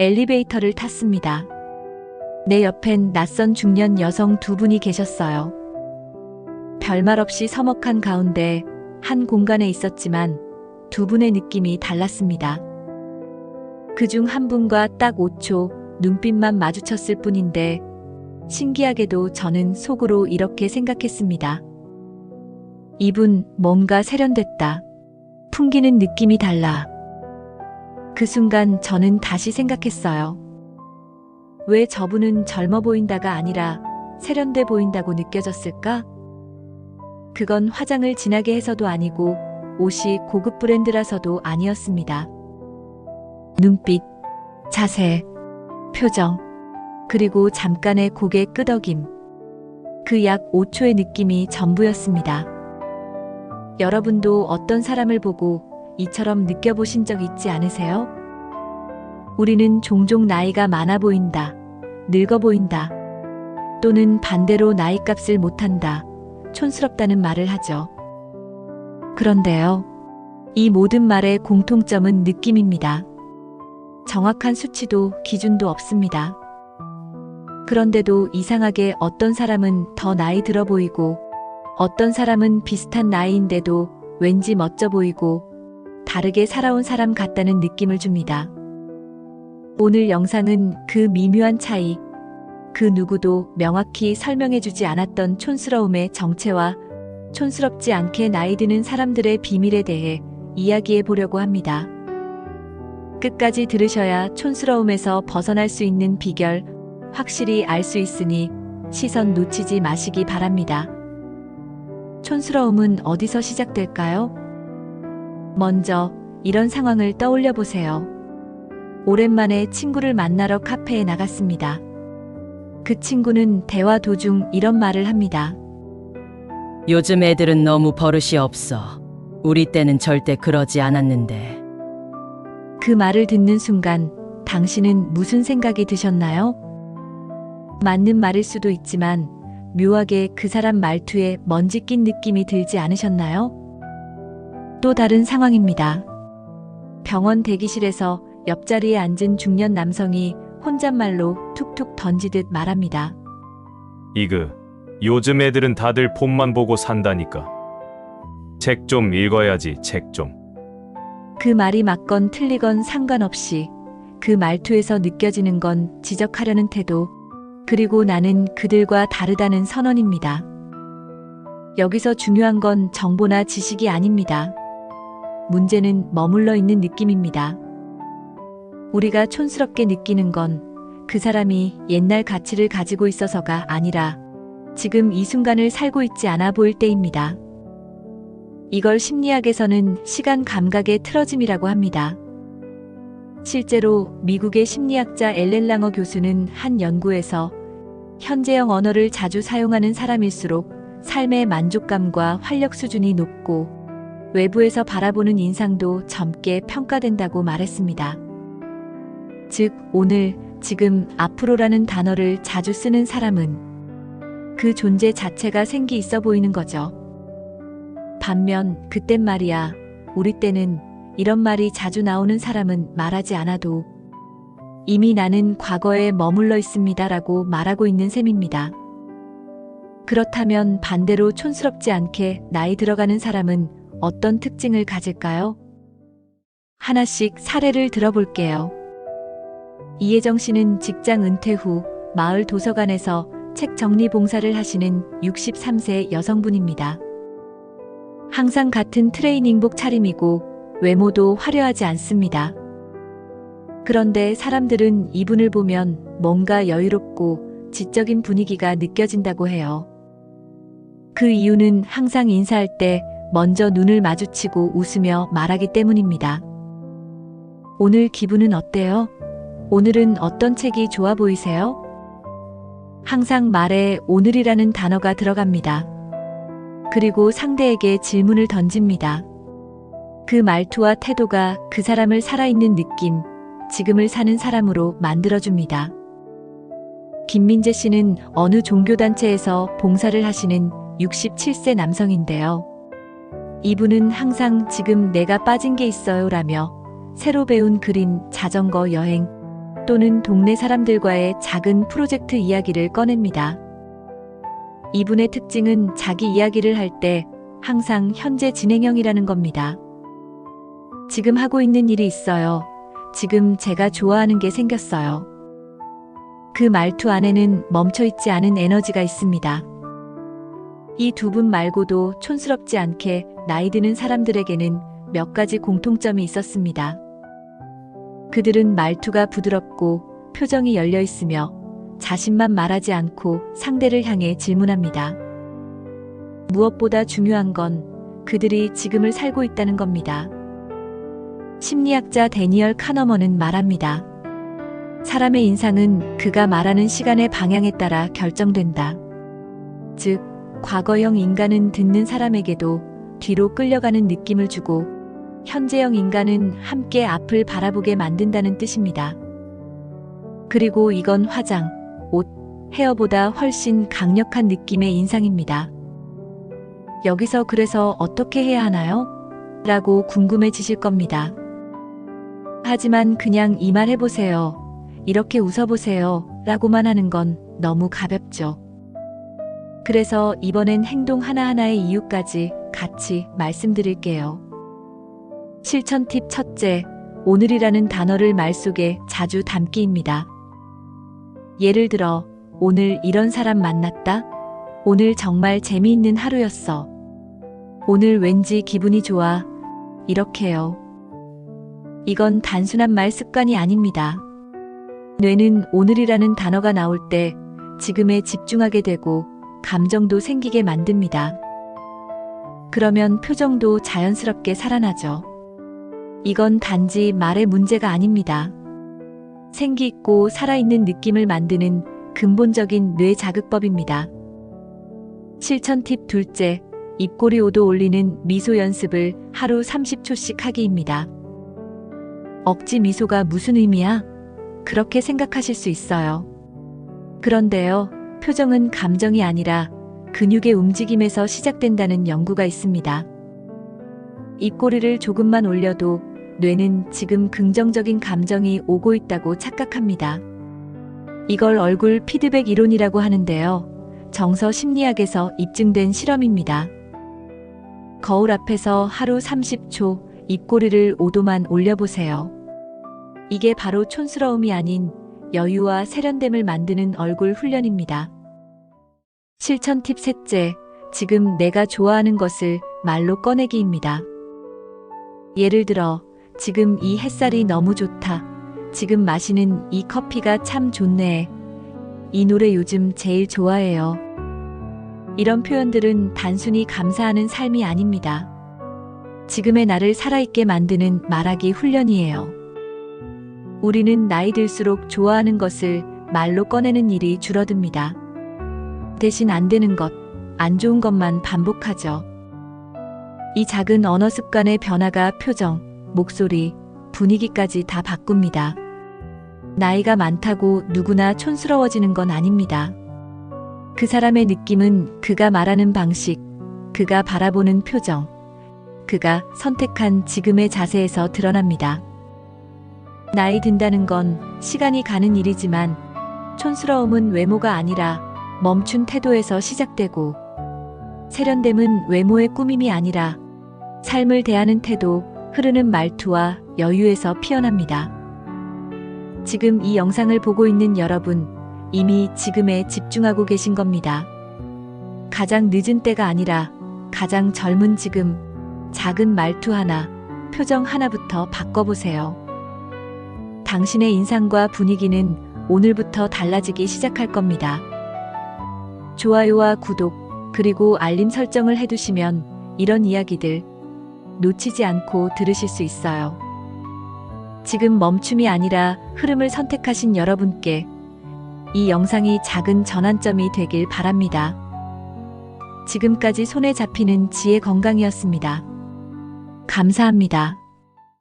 엘리베이터를 탔습니다. 내 옆엔 낯선 중년 여성 두 분이 계셨어요. 별말 없이 서먹한 가운데 한 공간에 있었지만 두 분의 느낌이 달랐습니다. 그 중 한 분과 딱 5초 눈빛만 마주쳤을 뿐인데 신기하게도 저는 속으로 이렇게 생각했습니다. 이분 뭔가 세련됐다. 풍기는 느낌이 달라. 그 순간 저는 다시 생각했어요. 왜 저분은 젊어 보인다가 아니라 세련돼 보인다고 느껴졌을까? 그건 화장을 진하게 해서도 아니고 옷이 고급 브랜드라서도 아니었습니다. 눈빛, 자세, 표정, 그리고 잠깐의 고개 끄덕임. 그 약 5초의 느낌이 전부였습니다. 여러분도 어떤 사람을 보고 이처럼 느껴보신 적 있지 않으세요? 우리는 종종 나이가 많아 보인다, 늙어 보인다, 또는 반대로 나이 값을 못한다, 촌스럽다는 말을 하죠. 그런데요, 이 모든 말의 공통점은 느낌입니다. 정확한 수치도 기준도 없습니다. 그런데도 이상하게 어떤 사람은 더 나이 들어 보이고, 어떤 사람은 비슷한 나이인데도 왠지 멋져 보이고, 다르게 살아온 사람 같다는 느낌을 줍니다. 오늘 영상은 그 미묘한 차이, 그 누구도 명확히 설명해주지 않았던 촌스러움의 정체와 촌스럽지 않게 나이 드는 사람들의 비밀에 대해 이야기해 보려고 합니다. 끝까지 들으셔야 촌스러움에서 벗어날 수 있는 비결 확실히 알 수 있으니 시선 놓치지 마시기 바랍니다. 촌스러움은 어디서 시작될까요? 먼저 이런 상황을 떠올려 보세요. 오랜만에 친구를 만나러 카페에 나갔습니다. 그 친구는 대화 도중 이런 말을 합니다. 요즘 애들은 너무 버릇이 없어. 우리 때는 절대 그러지 않았는데. 그 말을 듣는 순간 당신은 무슨 생각이 드셨나요? 맞는 말일 수도 있지만 묘하게 그 사람 말투에 먼지 낀 느낌이 들지 않으셨나요? 또 다른 상황입니다. 병원 대기실에서 옆자리에 앉은 중년 남성이 혼잣말로 툭툭 던지듯 말합니다. 이그, 요즘 애들은 다들 폰만 보고 산다니까. 책 좀 읽어야지, 책 좀. 그 말이 맞건 틀리건 상관없이 그 말투에서 느껴지는 건 지적하려는 태도, 그리고 나는 그들과 다르다는 선언입니다. 여기서 중요한 건 정보나 지식이 아닙니다. 문제는 머물러 있는 느낌입니다. 우리가 촌스럽게 느끼는 건 그 사람이 옛날 가치를 가지고 있어서가 아니라 지금 이 순간을 살고 있지 않아 보일 때입니다. 이걸 심리학에서는 시간 감각의 틀어짐이라고 합니다. 실제로 미국의 심리학자 엘렌 랑어 교수는 한 연구에서 현재형 언어를 자주 사용하는 사람일수록 삶의 만족감과 활력 수준이 높고 외부에서 바라보는 인상도 젊게 평가된다고 말했습니다. 즉, 오늘, 지금, 앞으로라는 단어를 자주 쓰는 사람은 그 존재 자체가 생기 있어 보이는 거죠. 반면, 그땐 말이야, 우리 때는 이런 말이 자주 나오는 사람은 말하지 않아도 이미 나는 과거에 머물러 있습니다 라고 말하고 있는 셈입니다. 그렇다면 반대로 촌스럽지 않게 나이 들어가는 사람은 어떤 특징을 가질까요? 하나씩 사례를 들어볼게요. 이혜정 씨는 직장 은퇴 후 마을 도서관에서 책 정리 봉사를 하시는 63세 여성분입니다. 항상 같은 트레이닝복 차림이고 외모도 화려하지 않습니다. 그런데 사람들은 이분을 보면 뭔가 여유롭고 지적인 분위기가 느껴진다고 해요. 그 이유는 항상 인사할 때 먼저 눈을 마주치고 웃으며 말하기 때문입니다. 오늘 기분은 어때요? 오늘은 어떤 책이 좋아 보이세요? 항상 말에 오늘이라는 단어가 들어갑니다. 그리고 상대에게 질문을 던집니다. 그 말투와 태도가 그 사람을 살아있는 느낌, 지금을 사는 사람으로 만들어줍니다. 김민재 씨는 어느 종교단체에서 봉사를 하시는 67세 남성인데요. 이분은 항상 지금 내가 빠진 게 있어요 라며 새로 배운 그림, 자전거 여행, 또는 동네 사람들과의 작은 프로젝트 이야기를 꺼냅니다. 이분의 특징은 자기 이야기를 할 때 항상 현재 진행형이라는 겁니다. 지금 하고 있는 일이 있어요. 지금 제가 좋아하는 게 생겼어요. 그 말투 안에는 멈춰있지 않은 에너지가 있습니다. 이 두 분 말고도 촌스럽지 않게 나이 드는 사람들에게는 몇 가지 공통점이 있었습니다. 그들은 말투가 부드럽고 표정이 열려 있으며 자신만 말하지 않고 상대를 향해 질문합니다. 무엇보다 중요한 건 그들이 지금을 살고 있다는 겁니다. 심리학자 데니얼 카너먼은 말합니다. 사람의 인상은 그가 말하는 시간의 방향에 따라 결정된다. 즉, 과거형 인간은 듣는 사람에게도 뒤로 끌려가는 느낌을 주고 현재형 인간은 함께 앞을 바라보게 만든다는 뜻입니다. 그리고 이건 화장, 옷, 헤어보다 훨씬 강력한 느낌의 인상입니다. 여기서 그래서 어떻게 해야 하나요? 라고 궁금해지실 겁니다. 하지만 그냥 이 말 해보세요. 이렇게 웃어보세요. 라고만 하는 건 너무 가볍죠. 그래서 이번엔 행동 하나하나의 이유까지 같이 말씀드릴게요. 실천 팁 첫째, 오늘이라는 단어를 말 속에 자주 담기입니다. 예를 들어, 오늘 이런 사람 만났다? 오늘 정말 재미있는 하루였어. 오늘 왠지 기분이 좋아. 이렇게요. 이건 단순한 말 습관이 아닙니다. 뇌는 오늘이라는 단어가 나올 때 지금에 집중하게 되고 감정도 생기게 만듭니다. 그러면 표정도 자연스럽게 살아나죠. 이건 단지 말의 문제가 아닙니다. 생기 있고 살아있는 느낌을 만드는 근본적인 뇌 자극법입니다. 실천 팁 둘째, 입꼬리 5도 올리는 미소 연습을 하루 30초씩 하기입니다. 억지 미소가 무슨 의미야? 그렇게 생각하실 수 있어요. 그런데요, 표정은 감정이 아니라 근육의 움직임에서 시작된다는 연구가 있습니다. 입꼬리를 조금만 올려도 뇌는 지금 긍정적인 감정이 오고 있다고 착각합니다. 이걸 얼굴 피드백 이론이라고 하는데요. 정서 심리학에서 입증된 실험입니다. 거울 앞에서 하루 30초 입꼬리를 5도만 올려보세요. 이게 바로 촌스러움이 아닌 여유와 세련됨을 만드는 얼굴 훈련입니다. 실천 팁 셋째, 지금 내가 좋아하는 것을 말로 꺼내기입니다. 예를 들어, 지금 이 햇살이 너무 좋다. 지금 마시는 이 커피가 참 좋네. 이 노래 요즘 제일 좋아해요. 이런 표현들은 단순히 감사하는 삶이 아닙니다. 지금의 나를 살아있게 만드는 말하기 훈련이에요. 우리는 나이 들수록 좋아하는 것을 말로 꺼내는 일이 줄어듭니다. 대신 안 되는 것, 안 좋은 것만 반복하죠. 이 작은 언어 습관의 변화가 표정, 목소리, 분위기까지 다 바꿉니다. 나이가 많다고 누구나 촌스러워지는 건 아닙니다. 그 사람의 느낌은 그가 말하는 방식, 그가 바라보는 표정, 그가 선택한 지금의 자세에서 드러납니다. 나이 든다는 건 시간이 가는 일이지만 촌스러움은 외모가 아니라 멈춘 태도에서 시작되고 세련됨은 외모의 꾸밈이 아니라 삶을 대하는 태도, 흐르는 말투와 여유에서 피어납니다. 지금 이 영상을 보고 있는 여러분, 이미 지금에 집중하고 계신 겁니다. 가장 늦은 때가 아니라 가장 젊은 지금, 작은 말투 하나, 표정 하나부터 바꿔보세요. 당신의 인상과 분위기는 오늘부터 달라지기 시작할 겁니다. 좋아요와 구독, 그리고 알림 설정을 해두시면 이런 이야기들 놓치지 않고 들으실 수 있어요. 지금 멈춤이 아니라 흐름을 선택하신 여러분께 이 영상이 작은 전환점이 되길 바랍니다. 지금까지 손에 잡히는 지혜 건강이었습니다. 감사합니다.